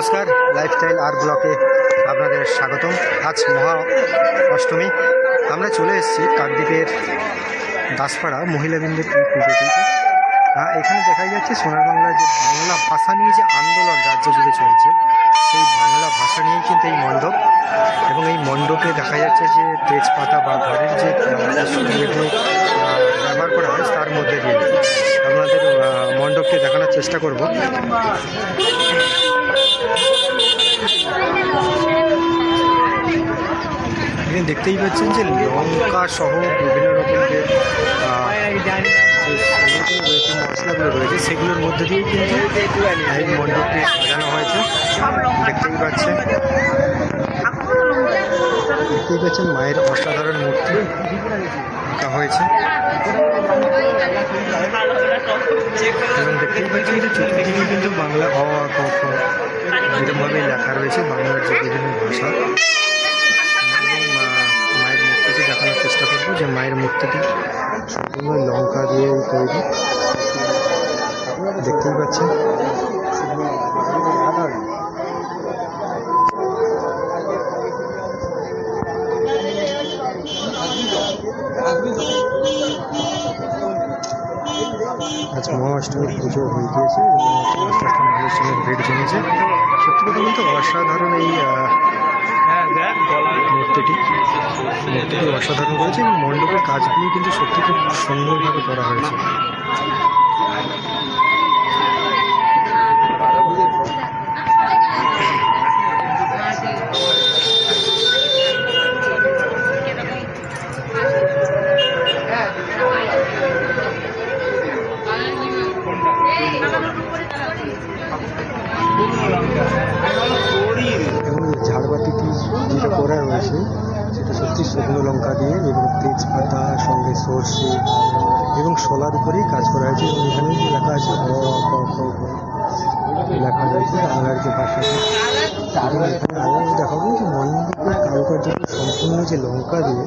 নমস্কার লাইফস্টাইল আর ব্লকে আপনাদের স্বাগতম। আজ মহা অষ্টমী। আমরা চলে এসেছি কাকদ্বীপের দাসপাড়া মহিলাবৃন্দের বিন্দুর পুজোটিতে এখানে দেখা যাচ্ছে সোনার বাংলার যে বাংলা ভাষা নিয়ে যে আন্দোলন রাজ্য জুড়ে চলছে, সেই বাংলা ভাষা নিয়েই কিন্তু এই মণ্ডপ এবং এই মণ্ডপে দেখা যাচ্ছে যে তেজপাতা বা ঘরের যে ব্যবহার করা হয়, তার মধ্যে দিয়ে আপনাদের মণ্ডপকে দেখানোর চেষ্টা করব। দেখতেই পাচ্ছেন যে লঙ্কা সহ বিভিন্ন রকম যে যে মশলাগুলো রয়েছে সেগুলোর মধ্যে দিয়ে কিন্তু এই মণ্ডপটি সাজানো হয়েছে। দেখতেই পাচ্ছেন। দেখতেই পাচ্ছেন, মায়ের অসাধারণ মূর্তি আঁকা হয়েছে। এবং দেখতেই পাচ্ছেন যে চতুর্দিকে কিন্তু বাংলা অ, ক, খ এরকমভাবেই লেখা রয়েছে, বাংলার যে বিভিন্ন ভাষা। মায়ের মূর্তিটি দেখানোর চেষ্টা করব যে মায়ের মূর্তিটি সম্পূর্ণ লঙ্কা দিয়ে তৈরি। দেখতেই পাচ্ছেন। আজ মহাষ্টমীর পুজো হয়ে গিয়েছে। এবং আস্তে ভিড় জমেছে। সত্যি কথা বলতে অসাধারণ এই মূর্তিটি মূর্তিটি অসাধারণ করেছে এবং মণ্ডপের কাজগুলো কিন্তু সত্যি খুব সুন্দরভাবে করা হয়েছে। রয়েছে। সেটা সত্যি শুকনো লঙ্কা দিয়ে এবং তেজপাতা, সঙ্গে সর্ষে এবং শোলার উপরেই কাজ করা হয়েছে। এবং এখানে লেখা আছে অ লেখা রয়েছে বাংলার যে এখানে আরও দেখাবো যে মণ্ডপের কারুকার্য সম্পূর্ণ যে লঙ্কা দিয়ে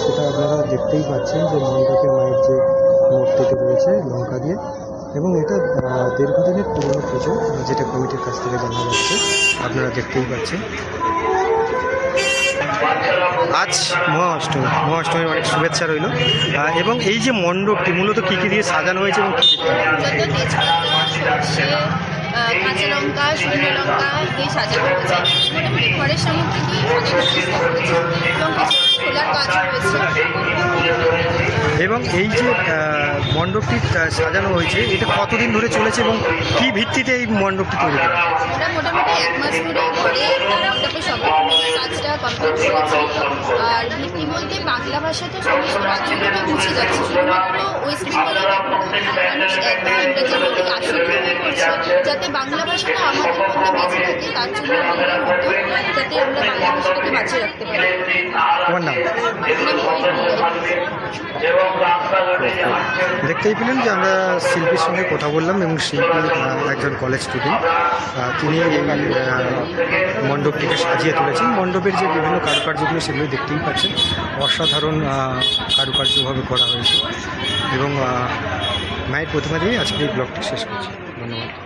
সেটা আপনারা দেখতেই পাচ্ছেন যে মণ্ডপে মায়ের যে মূর্তিটি রয়েছে লঙ্কা দিয়ে। এবং এটা দীর্ঘদিনের পুরনো পুজো, যেটা কমিটির কাছ থেকে জানা যাচ্ছে। আপনারা দেখতেই পাচ্ছেন। আজ মহাষ্টমী মহাষ্টমীর অনেক শুভেচ্ছা রইল। এবং এই যে মণ্ডপটি মূলত কী কী দিয়ে সাজানো হয়েছে এবং কী মূলত তেজপাতা সর্ষে আহ, কাঁচা লঙ্কা শুকনো লঙ্কা দিয়ে সাজানো হয়েছে। মোটামুটি ঘরের সামগ্রী দিয়ে সাজানোর চেষ্টা এবং কিছু খোলার কাজও রয়েছে। এবং এই যে মণ্ডপটি সাজানো হয়েছে এটা কতদিন ধরে চলেছে এবং কী ভিত্তিতে এই মণ্ডপটি তৈরি করা মোটামুটি এক মাস ধরে কমপ্লিট করেছে আর বলতে বাংলা ভাষা তো সমস্ত রাজ্য থেকে মুছে যাচ্ছে শুধুমাত্র ওয়েস্ট বেঙ্গলের মানুষ একটা ইংরেজির প্রতি আসক্ত হয়ে পড়ছে যাতে বাংলা ভাষাটা আমাদের মধ্যে বেঁচে থাকে তার জন্য আমরা যাতে আমরা বাংলা ভাষাটাকে বাঁচিয়ে রাখতে পারি তোমার নাম। দেখতেই পেলেন যে আমরা শিল্পীর সঙ্গে কথা বললাম এবং শিল্পী একজন কলেজ স্টুডেন্ট তিনি মণ্ডপটিকে সাজিয়ে তুলেছেন। মণ্ডপের যে বিভিন্ন কারুকার্যগুলো সেগুলো দেখতেই পাচ্ছেন। অসাধারণ কারুকার্যভাবে করা হয়েছে। এবং মায়ের প্রতিমা দিয়ে আজকে এই ব্লগটি শেষ করছি। ধন্যবাদ।